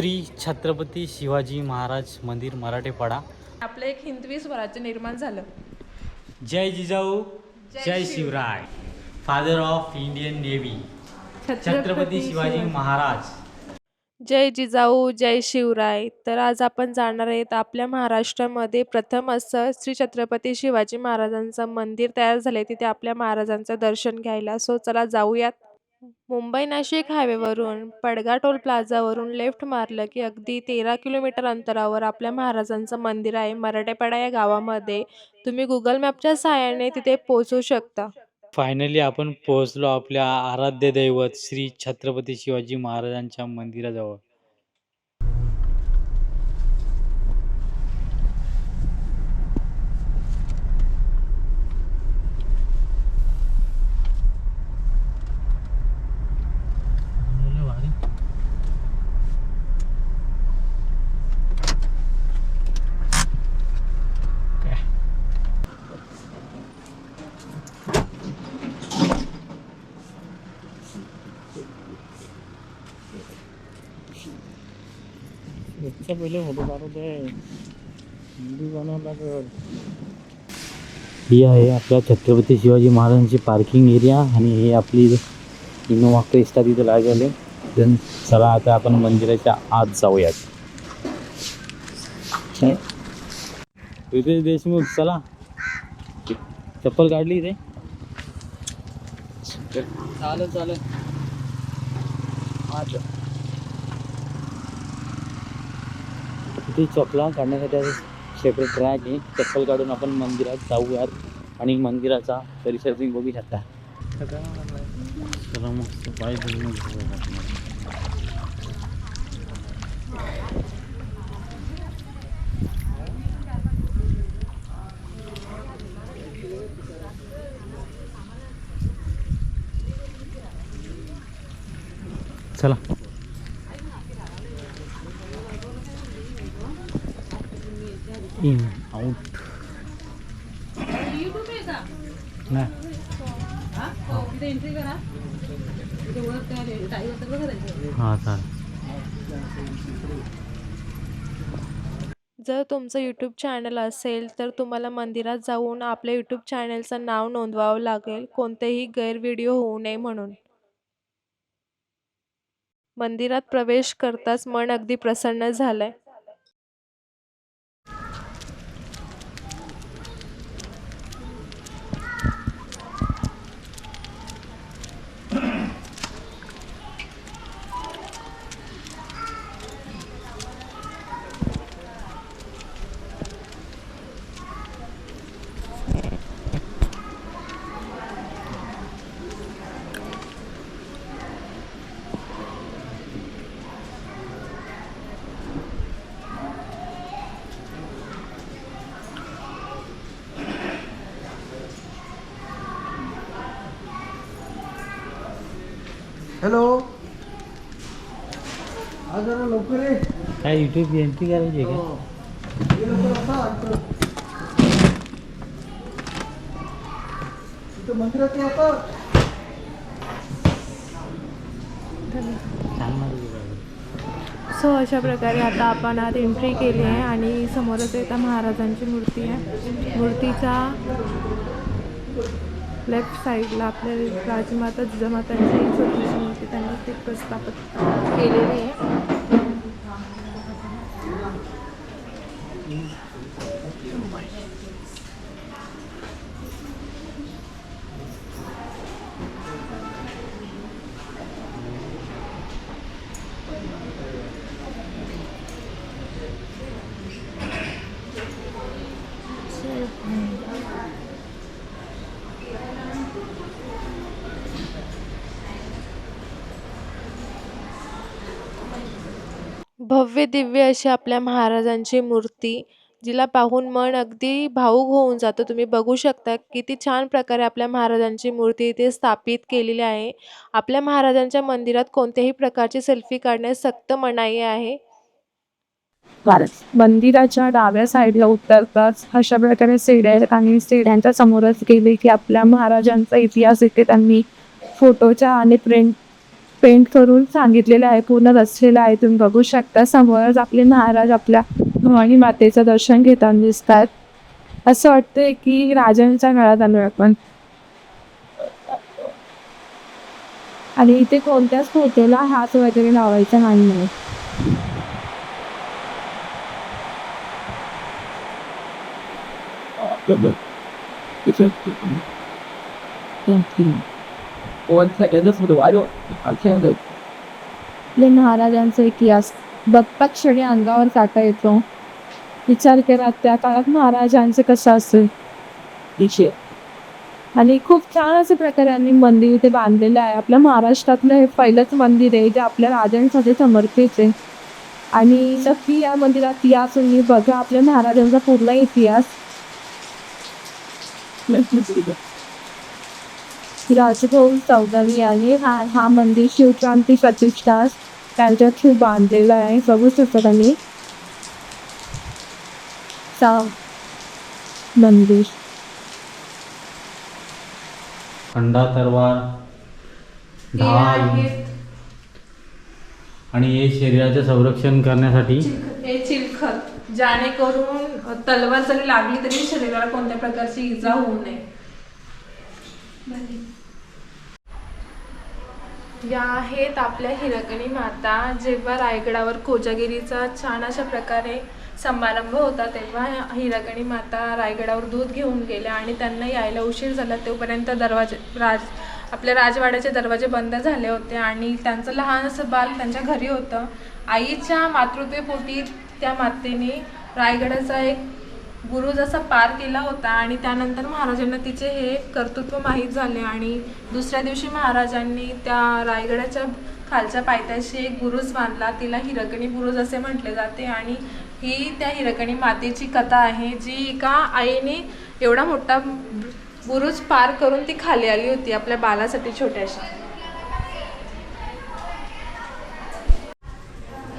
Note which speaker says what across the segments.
Speaker 1: श्री छत्रपती शिवाजी महाराज मंदिर मराठेपाडा.
Speaker 2: आपलं एक हिंदवी स्वराज्य निर्माण झालं.
Speaker 1: जय जिजाऊ
Speaker 2: जय
Speaker 1: जय
Speaker 2: Shiv-
Speaker 1: Shivray. Father of Indian Navy Chhatrapati Shivaji Maharaj.
Speaker 2: जय जिजाऊ जय शिवराय. तर आज आपण जाणार आहेत आपल्या महाराष्ट्रामध्ये. प्रथम असं श्री छत्रपती शिवाजी महाराजांचं मंदिर तयार झालंय. तिथे आपल्या महाराजांचं दर्शन घ्यायला. सो चला जाऊयात. मुंबई नाशिक हायवेवरून पडगा टोल प्लाझावरून लेफ्ट मारलं की अगदी तेरा किलोमीटर अंतरावर आपल्या महाराजांचं मंदिर आहे. मराठेपाडा या गावामध्ये तुम्ही गुगल मॅपच्या सहाय्याने तिथे पोहोचू शकता.
Speaker 1: फायनली आपण पोहोचलो आपल्या आराध्य दैवत श्री छत्रपती शिवाजी महाराजांच्या मंदिराजवळ काय पहिले फोटो काढू ही आहे आपल्या छत्रपती शिवाजी महाराजांची पार्किंग एरिया आणि हे आपली इनोवा क्रिस्टा तिथे लागले देन चला आता आपण मंदिराच्या आत जाऊयात रितेश देशमुख चला चप्पल काढली इथे चालेल चालेल तिथे चपला काढण्यासाठी सेपरेट ट्रॅक आहे. चप्पल काढून आपण मंदिरात जाऊयात. आणि मंदिराचा परिसर तुम्ही बघू शकता. चला मस्त पाय चला. इन आउट हां चालेल.
Speaker 2: जर तुमचं यूट्यूब चॅनल असेल तर तुम्हाला मंदिरात जाऊन आपल्या यूट्यूब चॅनलचं नाव नोंदवावं लागेल. कोणतेही गैर व्हिडिओ होऊ नये म्हणून. मंदिरात प्रवेश करताच मन अगदी प्रसन्न झालंय.
Speaker 3: हॅलो आज जरा लवकर ये
Speaker 1: काय यूट्यूब एंट्री करायची आहे का
Speaker 3: हो. ये लवकर असा इथं. इथं मंदिरात ये आता
Speaker 1: सांगणार आहे का?
Speaker 2: सो अशा प्रकारे आता आपण आत एंट्री केली आहे आणि समोरच एका महाराजांची मूर्ती आहे मूर्तीच्या लेफ्ट साईडला आपल्या राजमाता जिजामातांची छोटीशी ती प्रस्थापित केलेली आहे. भव्य दिव्य अशी आपल्या महाराजांची मूर्ती जिला पाहून मन अगदी भावूक होऊन जातं. तुम्ही बघू शकता किती छान प्रकारे आपल्या महाराजांची मूर्ती इथे स्थापित केलेली आहे. आपल्या महाराजांच्या मंदिरात कोणत्याही प्रकारची सेल्फी काढण्यास सक्त मनाई आहे.
Speaker 4: मंदिराच्या डाव्या साईडला उतरताच अशा प्रकारे सीड्या आहेत आणि सीड्यांच्या समोरच गेले की आपल्या महाराजांचा इतिहास इथे त्यांनी फोटोच्या आणि प्रिंट पेंट करून सांगितलेलं आहे पूर्ण रचलेलं आहे. तुम्ही बघू शकता समोरच आपले महाराज आपल्या भवानी मातेचं दर्शन घेताना दिसतात. असं वाटतंय की राजांच्या काळात आलोय आपण आणि इथे कोणत्याच फोटोला हात वगैरे लावायचा नाही आपले महाराजांचा इतिहास. बघता क्षणी अंगावर काटा येतो. विचार करा त्या काळात महाराजांचं कसं असेल? आणि खूप छान अशा प्रकारे यांनी मंदिर इथे बांधलेलं आहे. आपल्या महाराष्ट्रातलं हे पहिलंच मंदिर आहे. जे आपल्या राजांसाठी समर्पित आहे. आणि नक्की या मंदिरात या तुम्ही बघा. आपल्या महाराजांचा पूर्ण इतिहास. राजभाऊ चौधरी आहे हा हा मंदिर शिवक्रांती प्रतिष्ठा त्यांच्या थ्रू बांधलेला आहे. बघू शकता त्यांनी मंदिर
Speaker 1: खंडा तरवार ढाल आणि हे शरीराचं संरक्षण करण्यासाठी
Speaker 2: हे चिलखत. जेणेकरून तलवार जरी लागली तरी शरीराला कोणत्या प्रकारची इजा होऊ नये. या आहेत आपल्या हिरकणी माता जेव्हा रायगडावर कोजागिरीचा छान अशा प्रकारे समारंभ होता तेव्हा हिरकणी माता रायगडावर दूध घेऊन गेल्या आणि त्यांना यायला उशीर झाला. तोपर्यंत दरवाजे राज आपल्या राजवाड्याचे दरवाजे बंद झाले होते आणि त्यांचं लहान असं बाल त्यांच्या घरी होतं. आईच्या मातृत्वेपोटी त्या मातेने रायगडाचा एक गुरु जसा पार केला होता आणि त्यानंतर महाराजांना तिचे हे कर्तृत्व माहीत झाले आणि दुसऱ्या दिवशी महाराजांनी त्या रायगडाच्या खालच्या पायथ्याशी एक बुरुज बांधला. तिला हिरकणी बुरुज असे म्हटले जाते आणि ही त्या हिरकणी मातेची कथा आहे जी एका आईने एवढा मोठा बुरुज पार करून ती खाली आली होती आपल्या बालासाठी छोट्याशा.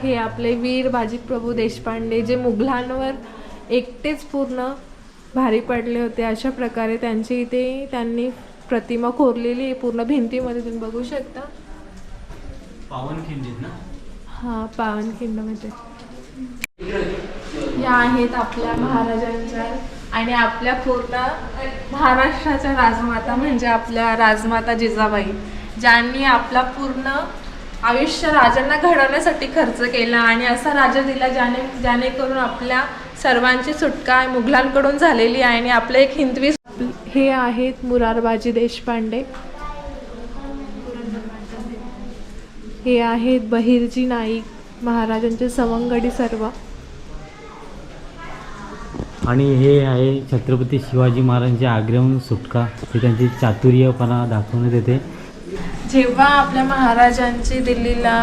Speaker 2: हे आपले वीर बाजीप्रभू देशपांडे जे मुघलांवर एकटेच पूर्ण भारी पडले होते. अशा प्रकारे त्यांची इथे त्यांनी प्रतिमा कोरलेली आहे. पूर्ण भिंतीमध्ये तुम्ही बघू शकता.
Speaker 1: पावनखिंडीत ना?
Speaker 2: हा पावनखिंडमध्ये या आहेत आपल्या महाराजांच्या आणि आपल्या पूर्ण महाराष्ट्राच्या राजमाता म्हणजे आपल्या राजमाता जिजाबाई ज्यांनी आपला पूर्ण आयुष्य राजांना घडवण्यासाठी खर्च केला आणि असा राजा दिला ज्याने ज्याणेकरून आपल्या सर्वांची सुटका मुघलांकडून झालेली आहे आणि आपलं एक हिंदवी हे आहेत मुरारबाजी देशपांडे. हे आहेत बहिर्जी नाईक महाराजांचे सवंगडी सर्व.
Speaker 1: आणि हे आहे छत्रपती शिवाजी महाराजांची आग्र्याहून सुटका. ते त्यांची चातुर्यपणा दाखवण्यात येते.
Speaker 2: जेव्हा आपल्या महाराजांची दिल्लीला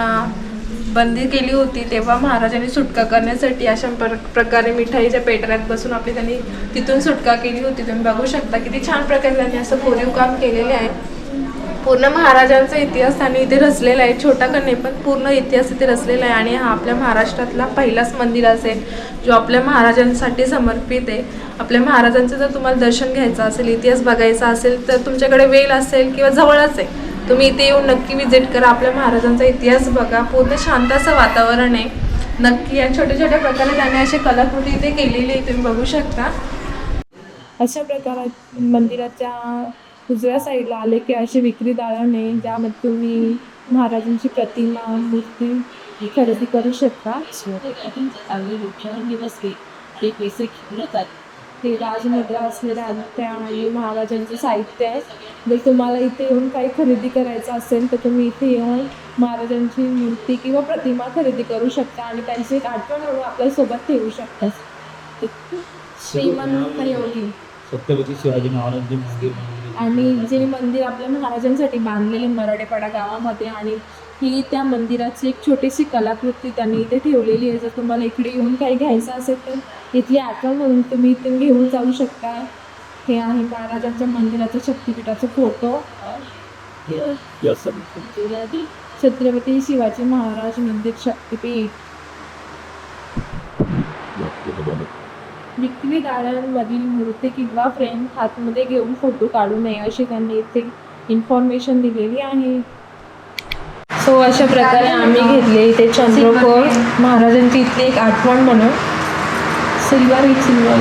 Speaker 2: बंदी केली होती तेव्हा महाराजांनी सुटका करण्यासाठी अशा प्र प्रकारे मिठाईच्या पेटऱ्यात बसून आपली त्यांनी तिथून सुटका केली होती. तुम्ही बघू शकता किती छान प्रकारे त्यांनी असं कोरीव काम केलेले आहे. पूर्ण महाराजांचा इतिहास त्यांनी इथे रचलेला आहे छोटा का नाही पण पूर्ण इतिहास इथे रचलेला आहे आणि हा आपल्या महाराष्ट्रातला पहिलाच मंदिर असेल जो आपल्या महाराजांसाठी समर्पित आहे. आपल्या महाराजांचं जर तुम्हाला दर्शन घ्यायचं असेल इतिहास बघायचा असेल तर तुमच्याकडे वेळ असेल किंवा जवळच आहे. तुम्ही इथे येऊन नक्की विजिट करा. आपल्या महाराजांचा इतिहास बघा. पूर्ण शांत असं वातावरण आहे. नक्की या छोट्या छोट्या प्रकारे त्याने अशी कलाकृती इथे केलेली आहे. तुम्ही बघू शकता.
Speaker 4: अशा प्रकारात मंदिराच्या उजव्या साईडला आले की असे विक्री दालन आहे ज्यामध्ये तुम्ही महाराजांची प्रतिमा मूर्ती खरेदी करू शकता. ते राजमुद्रा असलेल्या त्या आणि महाराजांचे साहित्य आहे. जर तुम्हाला इथे येऊन काही खरेदी करायचं असेल तर तुम्ही इथे येऊन महाराजांची मूर्ती किंवा प्रतिमा खरेदी करू शकता आणि त्यांची एक आठवण म्हणून आपल्यासोबत ठेवू शकता. श्रीमंत योगी.
Speaker 1: छत्रपती शिवाजी महाराजांचे मंदिर.
Speaker 4: आणि जे मंदिर आपल्या महाराजांसाठी बांधलेले मराठेपाडा गावामध्ये आणि ही त्या मंदिराची एक छोटीशी कलाकृती त्यांनी इथे ठेवलेली आहे. जर तुम्हाला इकडे येऊन काही घ्यायचं असेल तर इथली आठवण म्हणून तुम्ही इथून घेऊन जाऊ शकता. हे आहे महाराजांच्या मंदिराचं शक्तिपीठाचा फोटो. छत्रपती शिवाजी महाराज मंदिर शक्तिपीठ. विक्री दारांमधील मूर्ती किंवा फ्रेम हातमध्ये घेऊन फोटो काढू नये अशी त्यांनी इथे इन्फॉर्मेशन दिलेली आहे. सो अशा प्रकारे आम्ही घेतले इथे चंद्रकोर. महाराजांची इथली एक आठवण म्हणून. सिल्वर सिल्वर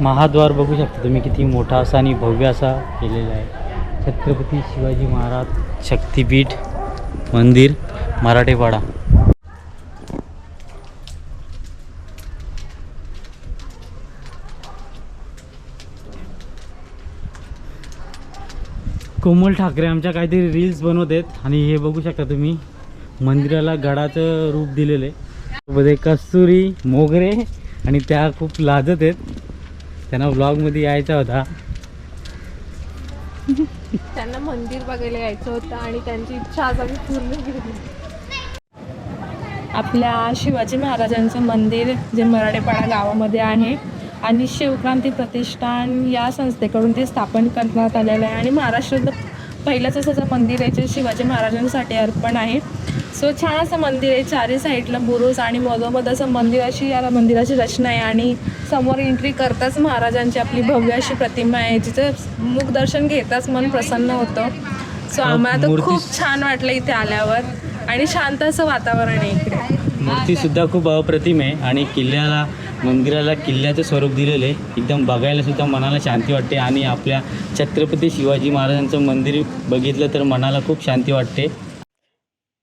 Speaker 1: महाद्वार बघू शकता तुम्ही किती मोठा असा आणि भव्य असा केलेला आहे. छत्रपती शिवाजी महाराज शक्तिपीठ मंदिर मराठेवाडा. कोमल ठाकरे आमच्या काहीतरी रील्स बनवत आहेत आणि हे बघू शकता तुम्ही मंदिराला गडाचं रूप दिलेलं आहे. सोबत कस्तुरी मोगरे आणि त्या खूप लाजत आहेत. त्यांना व्लॉगमध्ये यायचा होता.
Speaker 2: त्यांना मंदिर बघायला यायचं होतं आणि त्यांची इच्छा आज आम्ही पूर्ण केली.
Speaker 4: आपल्या शिवाजी महाराजांचं मंदिर जे मराठेपाडा गावामध्ये आहे आणि शिवक्रांती प्रतिष्ठान या संस्थेकडून ते स्थापन करण्यात आलेलं आहे. आणि महाराष्ट्रातलं पहिलंच असं मंदिर आहे जे शिवाजी महाराजांसाठी अर्पण आहे. सो छान असं मंदिर आहे. चारी साईडला बुरुज आणि मधोमध असं मंदिराची या मंदिराची रचना आहे. आणि समोर एंट्री करताच महाराजांची आपली भव्य अशी प्रतिमा आहे. जिचं मुखदर्शन घेताच मन प्रसन्न होतं. सो आम्हाला तर खूप छान वाटलं इथे आल्यावर. आणि शांत असं वातावरण आहे इकडे.
Speaker 1: मूर्तीसुद्धा खूप अप्रतिम आहे. आणि किल्ल्याला मंदिराला किल्ल्याचं स्वरूप दिलेलं आहे. एकदम बघायला सुद्धा मनाला शांती वाटते आणि आपल्या छत्रपती शिवाजी महाराजांचं मंदिर बघितलं तर मनाला खूप शांती वाटते.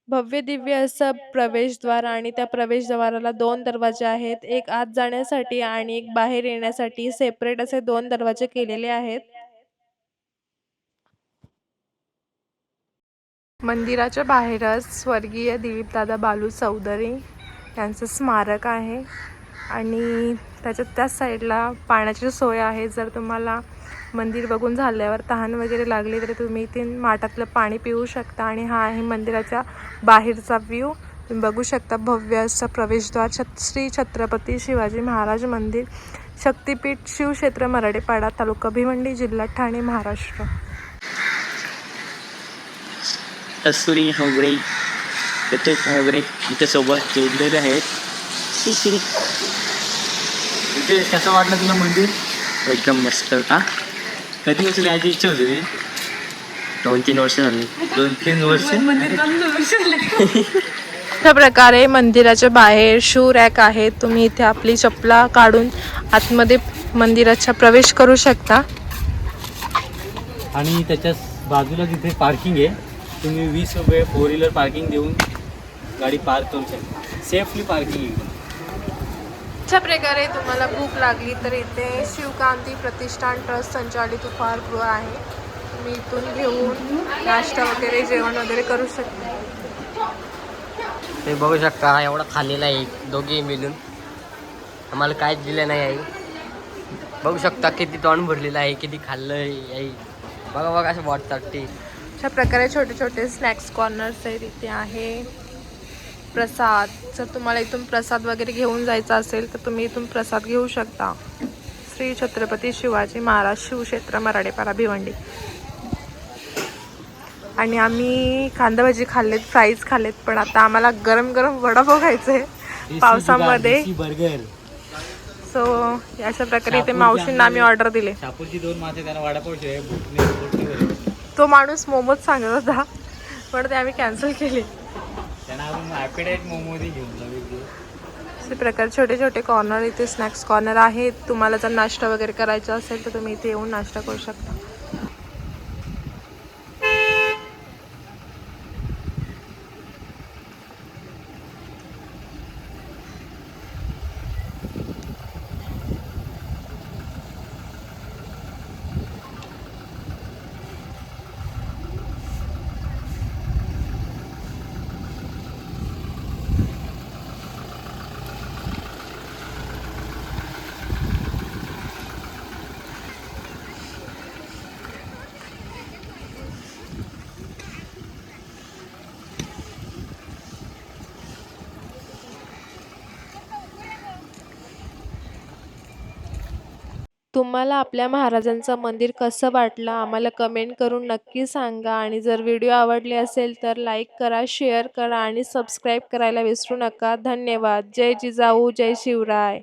Speaker 2: भव्य दिव्य असं प्रवेशद्वार आणि त्या प्रवेशद्वाराला दोन दरवाजे आहेत. एक आत जाण्यासाठी आणि एक बाहेर येण्यासाठी सेपरेट असे दोन दरवाजे केलेले आहेत. मंदिराच्या बाहेरच स्वर्गीय दिलीपदादा बालू चौधरी यांचं स्मारक आहे. आणि त्याच्यात त्याच साईडला पाण्याची सोय आहे जर तुम्हाला मंदिर बघून झाल्यावर तहान वगैरे लागली तर तुम्ही इथे माठातलं पाणी पिऊ शकता आणि हा आहे मंदिराच्या बाहेरचा व्ह्यू तुम्ही बघू शकता भव्य असं प्रवेशद्वार छत श्री छत्रपती शिवाजी महाराज मंदिर शक्तिपीठ शिवक्षेत्र मराठेपाडा तालुका भिवंडी जिल्हा ठाणे महाराष्ट्र.
Speaker 5: असुरी हवरे त्याचे हवरे इथे सोबत जोडलेले आहेत. इथे कसं वाटलं तुला मंदिर? एकदम मस्त हा कधी वर्ष यायची इच्छा होती दोन तीन वर्ष झाली. दोन तीन वर्ष
Speaker 2: अशा प्रकारे मंदिराच्या बाहेर शू रॅक आहे. तुम्ही इथे आपली चपला काढून आतमध्ये मंदिराच्या प्रवेश करू शकता.
Speaker 1: आणि त्याच्या बाजूला तिथे पार्किंग आहे तुम्ही वीस रुपये फोर व्हीलर पार्किंग देऊन गाडी पार्क करू शकता. सेफली पार्किंग एकदम
Speaker 2: अशा प्रकारे तुम्हाला भूक लागली तर इथे शिवकांती प्रतिष्ठान ट्रस्ट संचालित उपहारगृह आहे. तुम्ही इथून घेऊन नाश्ता वगैरे जेवण वगैरे करू शकता.
Speaker 6: ते बघू शकता हा एवढा खाल्लेला आहे दोघे मिळून. आम्हाला काहीच दिलं नाही आई. बघू शकता किती तोंड भरलेलं आहे किती खाल्लं आहे आई. बघा बघा असं वाटतात ते.
Speaker 2: अशा प्रकारे छोटे छोटे स्नॅक्स कॉर्नर्स आहेत इथे आहे. प्रसाद. जर तुम्हाला इथून प्रसाद वगैरे घेऊन जायचा असेल तर तुम्ही इथून प्रसाद घेऊ शकता. श्री छत्रपती शिवाजी महाराज शिवक्षेत्र मराठेपाडा भिवंडी. आणि आम्ही कांदाभाजी खाल्लेत फ्राईज खाल्लेत पण आता आम्हाला गरम गरम वडापाव खायचं आहे पावसामध्ये. सो अशा प्रकारे इथे मावशींना आम्ही ऑर्डर दिले. तो माणूस मोमोज सांगत होता पण ते आम्ही कॅन्सल केले.
Speaker 1: त्यांना आपण ॲपेटाईट मोमोदी घेऊन जाऊ
Speaker 2: असे प्रकार छोटे छोटे कॉर्नर इथे स्नॅक्स कॉर्नर आहेत. तुम्हाला जर नाश्ता वगैरे करायचा असेल तर तुम्ही इथे येऊन नाश्ता करू शकता. तुम्हाला आपल्या महाराजांचं मंदिर कसं वाटलं? आम्हाला कमेंट करून नक्की सांगा. आणि जर व्हिडिओ आवडले असेल तर लाईक करा शेअर करा आणि सबस्क्राईब करायला विसरू नका. धन्यवाद. जय जिजाऊ जय शिवराय.